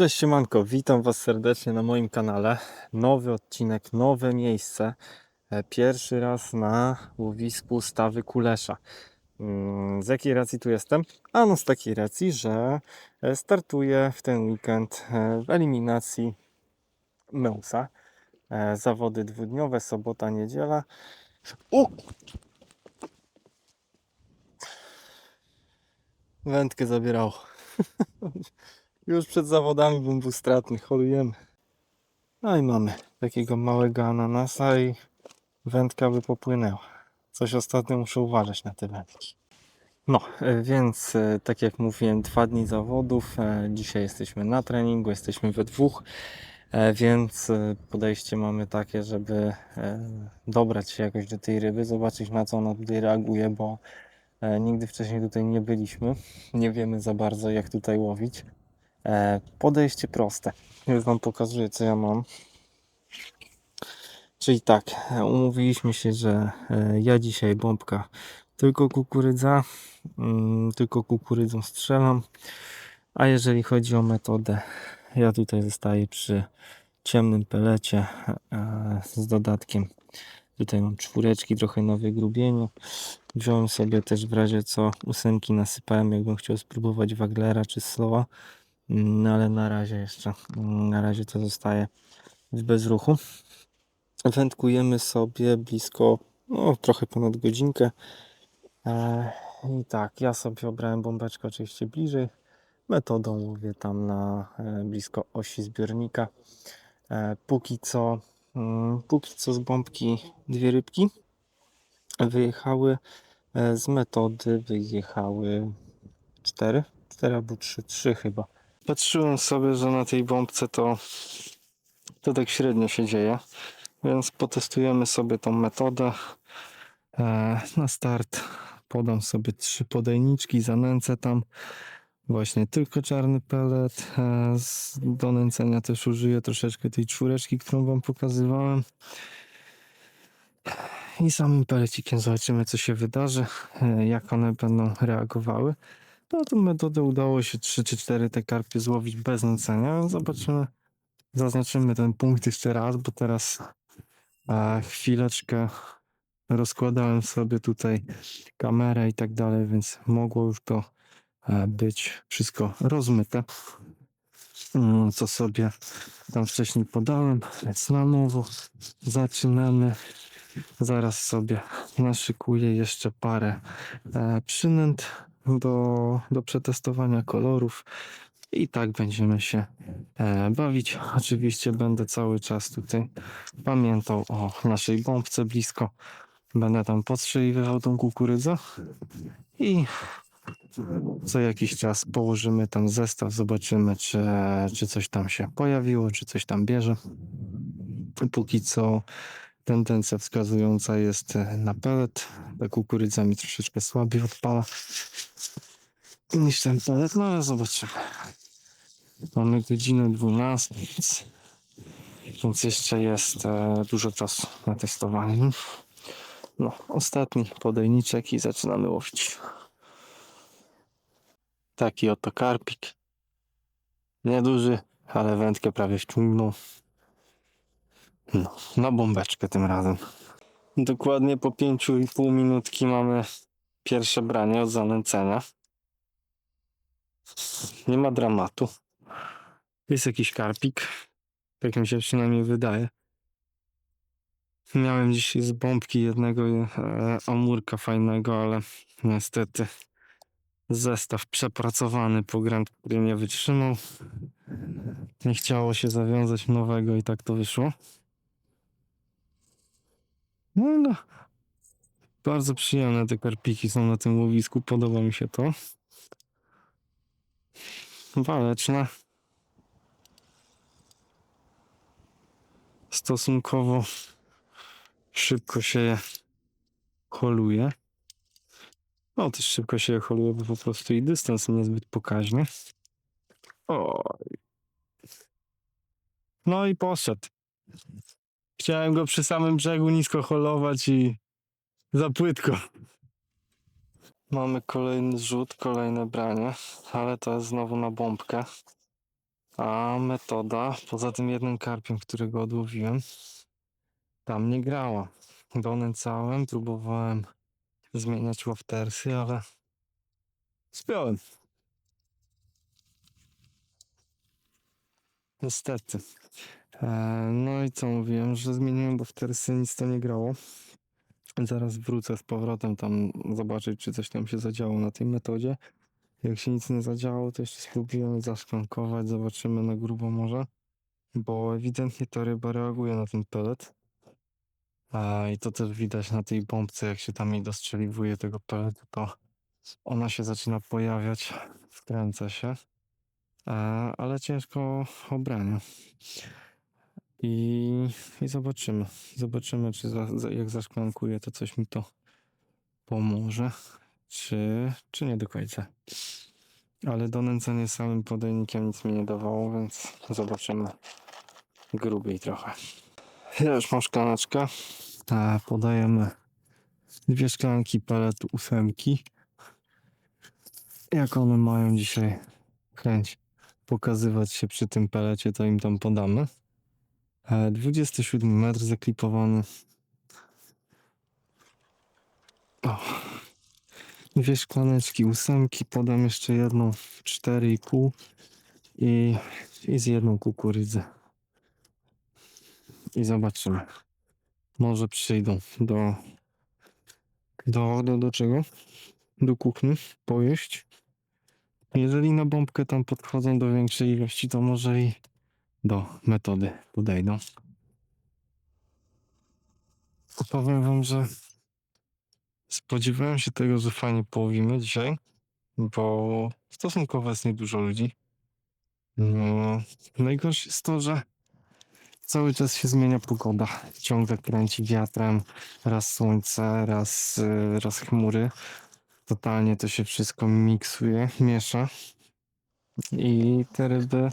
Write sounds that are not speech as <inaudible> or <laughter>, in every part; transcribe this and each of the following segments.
Cześć siemanko, witam Was serdecznie na moim kanale. Nowy odcinek, nowe miejsce. E, Pierwszy raz na łowisku Stawy Kulesza. Mm, Z jakiej racji tu jestem? Ano z takiej racji, że e, startuję w ten weekend e, w eliminacji Meusa. Zawody dwudniowe, sobota, niedziela. O! Wędkę zabierało. <laughs> Już przed zawodami stratny, holujemy. No i mamy takiego małego ananasa i wędka by popłynęła. Coś ostatnio muszę uważać na te wędki. No, e, więc e, tak jak mówiłem, dwa dni zawodów. e, Dzisiaj jesteśmy na treningu, jesteśmy we dwóch, więc podejście mamy takie, żeby dobrać się jakoś do tej ryby, zobaczyć na co ona tutaj reaguje, bo nigdy wcześniej tutaj nie byliśmy. Nie wiemy za bardzo jak tutaj łowić. E, Podejście proste. Już Wam pokazuję, co ja mam. Czyli tak, umówiliśmy się, że e, ja dzisiaj bombka tylko kukurydza, mm, tylko kukurydzą strzelam. A jeżeli chodzi o metodę, ja tutaj zostaję przy ciemnym pelecie e, z dodatkiem. Tutaj mam czwóreczki, trochę na wygrubieniu. Wziąłem sobie też w razie co ósemki nasypałem, jakbym chciał spróbować Waglera czy Slowa. No ale na razie jeszcze, na razie to zostaje w bezruchu. Wędkujemy sobie blisko, no trochę ponad godzinkę. E, I tak, ja sobie obrałem bombeczkę oczywiście bliżej. Metodą łowię tam na e, blisko osi zbiornika. E, póki co, mm, póki co z bombki dwie rybki wyjechały. Z metody wyjechały cztery, cztery albo trzy, trzy chyba. Patrzyłem sobie, że na tej bombce to, to tak średnio się dzieje, więc potestujemy sobie tą metodę. E, na start podam sobie trzy podajniczki, zanęcę tam właśnie tylko czarny pelet. E, do nęcenia też użyję troszeczkę tej czwóreczki, którą wam pokazywałem. I samym pelecikiem zobaczymy, co się wydarzy, e, jak one będą reagowały. No tą metodę udało się 3 czy 4 te karpie złowić bez nęcenia. Zobaczymy, zaznaczymy ten punkt jeszcze raz, bo teraz chwileczkę rozkładałem sobie tutaj kamerę i tak dalej, więc mogło już to e, być wszystko rozmyte. Mm, Co sobie tam wcześniej podałem, więc na nowo zaczynamy. Zaraz sobie naszykuję jeszcze parę e, przynęt do, do przetestowania kolorów i tak będziemy się e, bawić. Oczywiście będę cały czas tutaj pamiętał o naszej bombce blisko. Będę tam podstrzeliwywał tą kukurydzę i co jakiś czas położymy tam zestaw, zobaczymy czy, czy coś tam się pojawiło, czy coś tam bierze. Póki co tendencja wskazująca jest na pelet. Ta kukurydza mi troszeczkę słabiej odpala niż ten pelet, no ale zobaczymy. Mamy godzinę 12, więc, więc jeszcze jest e, dużo czasu na testowanie. No, ostatni podajniczek i zaczynamy łowić. Taki oto karpik. Nieduży, ale wędkę prawie wciągnął. No, na bombeczkę tym razem. Dokładnie po 5,5 minutki mamy pierwsze branie od zanęcenia. Nie ma dramatu. Jest jakiś karpik. Tak mi się przynajmniej wydaje. Miałem dzisiaj z bombki jednego e, amurka fajnego, ale niestety zestaw przepracowany po Grand który nie wytrzymał. Nie chciało się zawiązać nowego i tak to wyszło. No no. Bardzo przyjemne te karpiki są na tym łowisku. Podoba mi się to. Waleczne. Stosunkowo szybko się je holuje. No też szybko się je holuje, bo po prostu i dystans niezbyt pokaźny. Oj. No i poszedł. Chciałem go przy samym brzegu nisko holować i za płytko. Mamy kolejny zrzut, kolejne branie, ale to jest znowu na bombkę. A metoda, poza tym jednym karpiem, którego odłowiłem, tam nie grała. Donęcałem, próbowałem zmieniać łaftersy, ale spiąłem. Niestety. E, no i co mówiłem, że zmieniłem łaftersy, nic to nie grało. Zaraz wrócę z powrotem tam zobaczyć, czy coś tam się zadziało na tej metodzie. Jak się nic nie zadziało, to jeszcze spróbujemy zaszklankować, zobaczymy na grubo może. Bo ewidentnie ta ryba reaguje na ten pelet. A, I to też widać na tej bombce, jak się tam jej dostrzeliwuje tego peletu, to ona się zaczyna pojawiać, wkręca się. A, ale ciężko obrania. I, I zobaczymy. Zobaczymy, czy za, za, jak zaszklankuje, to coś mi to pomoże, czy, czy nie do końca. Ale donęcenie samym podajnikiem nic mi nie dawało, więc zobaczymy grubiej trochę. Ja już mam szklaneczkę. A, podajemy dwie szklanki peletu ósemki. Jak one mają dzisiaj chęć pokazywać się przy tym pelecie, to im tam podamy. E, 27 metr zaklipowany. O. Dwie szklaneczki ósemki, podam jeszcze jedną 4,5 i, i z jedną kukurydzę. I zobaczymy. Może przyjdą do, do, do, do czego? Do kuchni pojeść. Jeżeli na bombkę tam podchodzą do większej ilości, to może i do metody podejdą. Powiem wam, że spodziewałem się tego, że fajnie połowimy dzisiaj, bo stosunkowo jest niedużo ludzi. No, najgorsze jest to, że cały czas się zmienia pogoda. Ciągle kręci wiatrem, raz słońce, raz, y, raz chmury. Totalnie to się wszystko miksuje, miesza. I te ryby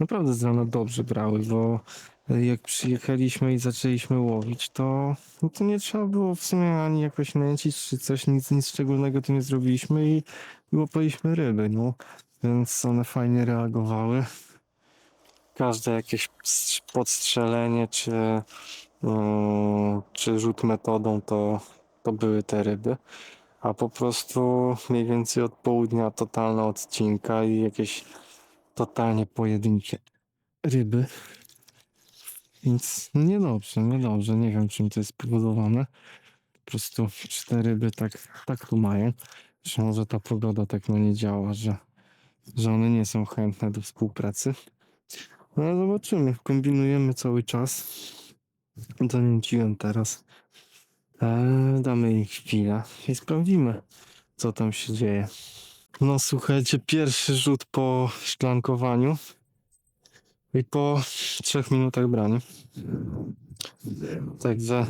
naprawdę z rana dobrze brały, bo jak przyjechaliśmy i zaczęliśmy łowić, to, no to nie trzeba było w sumie ani jakoś nęcić czy coś, nic, nic szczególnego tu nie zrobiliśmy i łapaliśmy ryby, no. Więc one fajnie reagowały. Każde jakieś podstrzelenie czy, yy, czy rzut metodą to, to były te ryby. A po prostu mniej więcej od południa totalna odcinka i jakieś totalnie pojedyncze ryby. Więc no niedobrze, niedobrze. Nie wiem czym to jest spowodowane. Po prostu cztery ryby tak, tak tu mają. Czy może ta pogoda tak na nie działa, że, że one nie są chętne do współpracy. No ale zobaczymy. Kombinujemy cały czas. Zanęciłem teraz. Eee, damy im chwilę i sprawdzimy, co tam się dzieje. No słuchajcie, pierwszy rzut po szklankowaniu i po trzech minutach brania. Także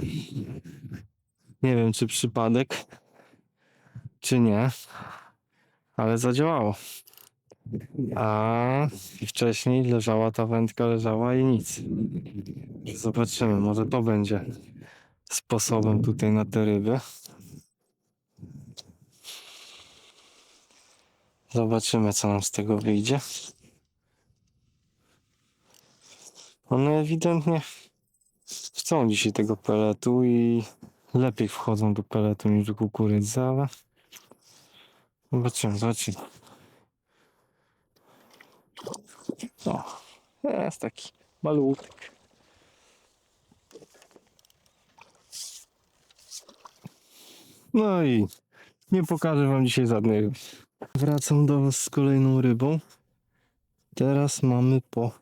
nie wiem, czy przypadek, czy nie, ale zadziałało. A wcześniej leżała ta wędka, leżała i nic. Zobaczymy, może to będzie sposobem tutaj na te ryby. Zobaczymy, co nam z tego wyjdzie. One ewidentnie chcą dzisiaj tego peletu i lepiej wchodzą do peletu niż do kukurydzy, ale zobaczymy, zobaczymy. O, jest taki malutek. No i nie pokażę wam dzisiaj żadnej ryby. Wracam do was z kolejną rybą. Teraz mamy po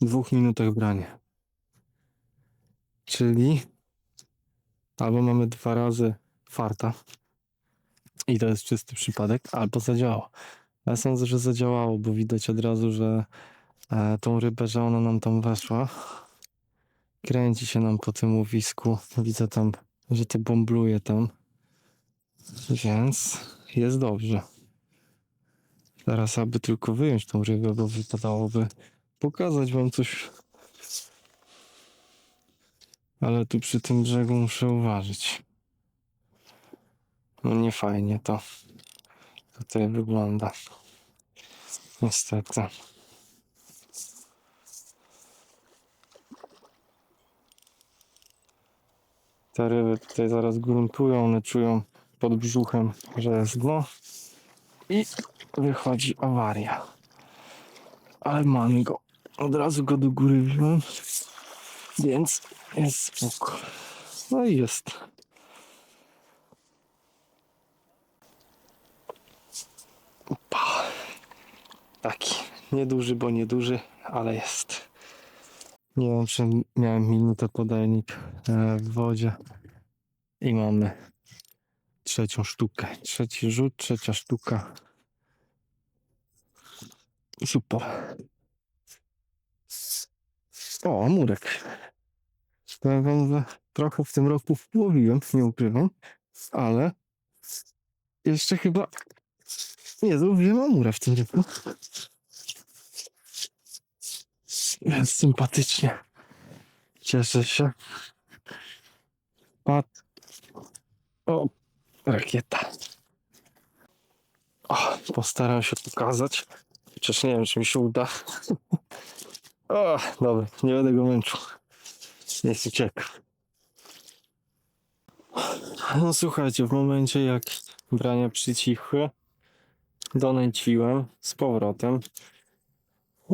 dwóch minutach brania. Czyli albo mamy dwa razy farta i to jest czysty przypadek, albo zadziałało. Ja sądzę, że zadziałało, bo widać od razu, że e, tą rybę, że ona nam tam weszła. Kręci się nam po tym łowisku. Widzę tam, że to bąbluje tam. Więc jest dobrze. Teraz, aby tylko wyjąć tą rybę, bo wypadałoby pokazać wam coś. Ale tu przy tym brzegu muszę uważać. No nie fajnie to tutaj wygląda. Niestety. Te ryby tutaj zaraz gruntują, one czują pod brzuchem, że jest dno. I wychodzi awaria. Ale mamy go. Od razu go do góry wziąłem, więc jest spoko. No i jest. Opa. Taki. Nieduży, bo nieduży, ale jest. Nie wiem, czy miałem minutę podajnik e, w wodzie. I mamy trzecią sztukę. Trzeci rzut, trzecia sztuka. Super. O, murek. Powiem że trochę w tym roku łowiłem, nie ukrywam, ale jeszcze chyba nie złowiłem amura w tym roku. Jest sympatycznie. Cieszę się. Pat. O, rakieta. O, postaram się pokazać. Chociaż nie wiem, czy mi się uda. O, dobra, nie będę go męczył. Niech ucieka. No słuchajcie, w momencie jak brania przycichły, donęciłem z powrotem.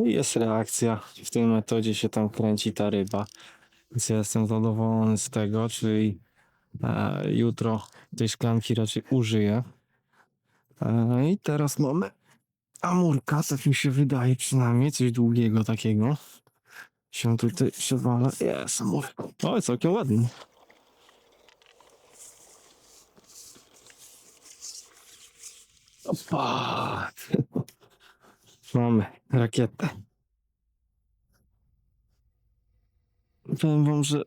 I jest reakcja. W tej metodzie się tam kręci ta ryba. Więc ja jestem zadowolony z tego, czyli e, jutro tej szklanki raczej użyję. E, I teraz mamy amurka, tak mi się wydaje przynajmniej, coś długiego takiego. Się tutaj się wala. Jest amurek. O, całkiem ładny. Opa! <laughs> Mamy rakietę. Powiem wam, że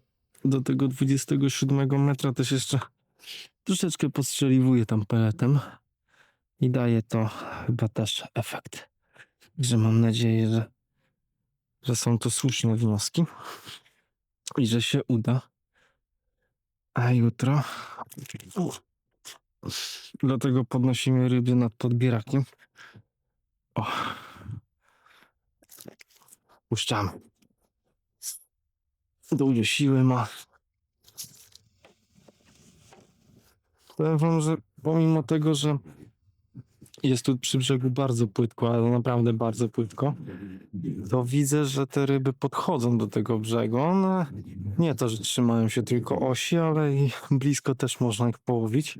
do tego 27 metra też jeszcze troszeczkę postrzeliwuję tam peletem i daje to chyba też efekt. Że mam nadzieję, że, że są to słuszne wnioski i że się uda. A jutro dlatego podnosimy ryby nad podbierakiem. O. Puszczamy. Dużo siły ma. Powiem wam, że pomimo tego, że jest tu przy brzegu bardzo płytko, ale naprawdę bardzo płytko, to widzę, że te ryby podchodzą do tego brzegu. One nie to, że trzymają się tylko osi, ale i blisko też można ich połowić.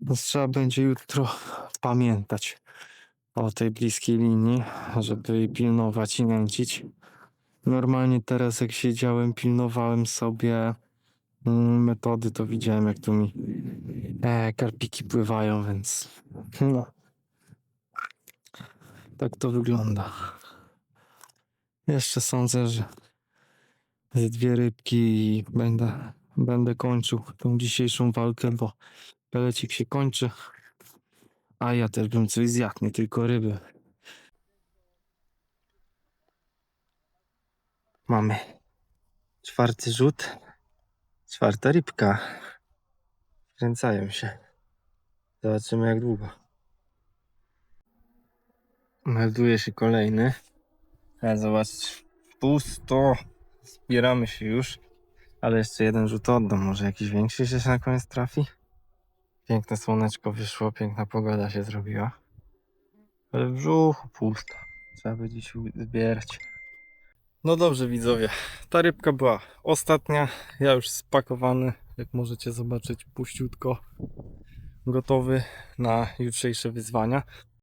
Więc trzeba będzie jutro pamiętać o tej bliskiej linii, żeby jej pilnować i nęcić. Normalnie teraz jak siedziałem, pilnowałem sobie mm, metody, to widziałem jak tu mi e, karpiki pływają, więc no. Tak to wygląda. Jeszcze sądzę, że ze dwie rybki i będę, będę kończył tą dzisiejszą walkę, bo pelecik się kończy. A ja też bym coś zjadł, nie tylko ryby. Mamy czwarty rzut, czwarta rybka. Kręcają się. Zobaczymy jak długo. Melduje się kolejny. A zobacz, pusto. Zbieramy się już. Ale jeszcze jeden rzut oddam. Może jakiś większy się na koniec trafi? Piękne słoneczko wyszło, piękna pogoda się zrobiła. Ale w brzuchu pusto. Trzeba będzie się zbierać. No dobrze widzowie, ta rybka była ostatnia. Ja już spakowany, jak możecie zobaczyć, puściutko gotowy na jutrzejsze wyzwania.